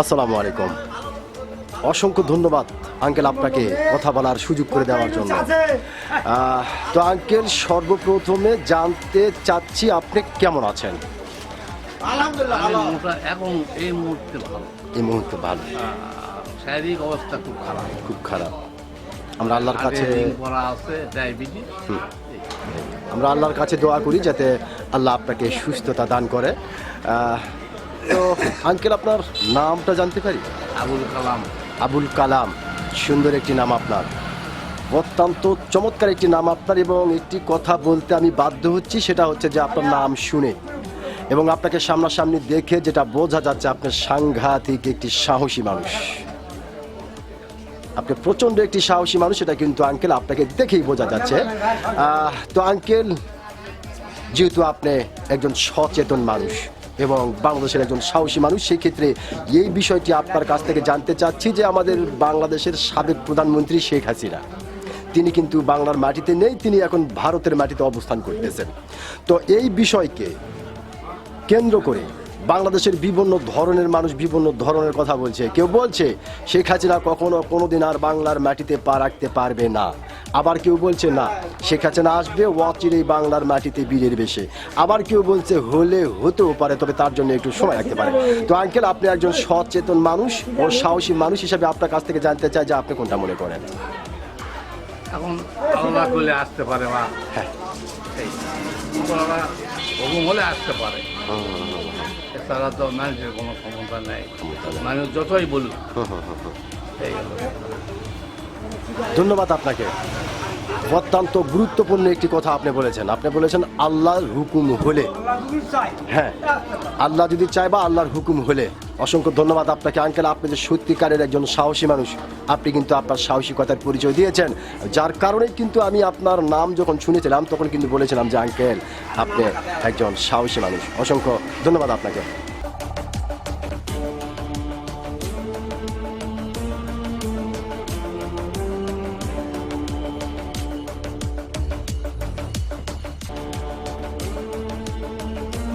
আসসালামু আলাইকুম। অসংখ্য ধন্যবাদ আঙ্কেল আপনাকে কথা বলার সুযোগ করে দেওয়ার জন্য। তো আঙ্কেল সর্বপ্রথমে জানতে চাচ্ছি আপনি কেমন আছেন? এখন এই মুহূর্তে ভালো। এই মুহূর্তে ভালো। শারীরিক অবস্থা খুব খারাপ। খুব খারাপ। আমরা আল্লাহর কাছে আছে ডায়াবেটিস। আমরা আল্লাহর কাছে দোয়া করি যাতে আল্লাহ আপনাকে সুস্থতা দান করে। আহ, তো আঙ্কেল আপনার নামটা জানতে পারি? আবুল কালাম। আবুল কালাম সুন্দর একটি নাম আপনার। অত্যন্ত চমৎকার একটি নাম আপনার এবং একটি কথা বলতে আমি বাধ্য হচ্ছি সেটা হচ্ছে যে আপনার নাম শুনে। এবং আপনাকে সামনাসামনি দেখে যেটা বোঝা যাচ্ছে আপনার সাংঘাতিক একটি সাহসী মানুষ। আপনি প্রচণ্ড একটি সাহসী মানুষ এটা কিন্তু আঙ্কেল আপনাকে দেখেই বোঝা যাচ্ছে। তো আঙ্কেল যেহেতু আপনি একজন সচেতন মানুষ এবং বাংলাদেশের একজন সাহসী মানুষ সেই ক্ষেত্রে এই বিষয়টি আপনার কাছ থেকে জানতে চাচ্ছি যে আমাদের বাংলাদেশের সাবেক প্রধানমন্ত্রী শেখ হাসিনা, তিনি কিন্তু বাংলার মাটিতে নেই, তিনি এখন ভারতের মাটিতে অবস্থান করতেছেন। তো এই বিষয়কে কেন্দ্র করে বাংলাদেশের বিভিন্ন ধরনের মানুষ বিভিন্ন ধরনের কথা বলছে। কেউ বলছে শেখ হাসিনা কখনো কোনোদিন আর বাংলার মাটিতে পা রাখতে পারবে না। আবার কেউ বলছে না শেখ হাসিনা আসবে অচিরেই বাংলার মাটিতে বীরের বেশে। আবার কেউ বলছে হলে হতেও পারে তবে তার জন্য একটু সময় রাখতে পারে। তো আঙ্কেল আপনি একজন সচেতন মানুষ ও সাহসী মানুষ হিসাবে আপনার কাছ থেকে জানতে চাই যে আপনি কোনটা মনে করেন। এখন আল্লাহ করলে আসতে পারে মা। হ্যাঁ। হলে আসতে পারে। এছাড়া তো মানুষের কোনো ক্ষমতা নেই। মানুষ যতই বলুক। ধন্যবাদ আপনাকে। অত্যন্ত গুরুত্বপূর্ণ একটি কথা আপনি বলেছেন। আপনি বলেছেন, আল্লাহর হুকুম হলে। হ্যাঁ আল্লাহ যদি চায় বা আল্লাহর হুকুম হলে। অসংখ্য ধন্যবাদ আপনাকে, আঙ্কেল। আপনি যে সত্যিকারের একজন সাহসী মানুষ, আপনি কিন্তু আপনার সাহসিকতার পরিচয় দিয়েছেন, যার কারণে কিন্তু আমি আপনার নাম যখন শুনেছিলাম, তখন কিন্তু বলেছিলাম যে, আঙ্কেল, আপনি একজন সাহসী মানুষ। অসংখ্য ধন্যবাদ আপনাকে।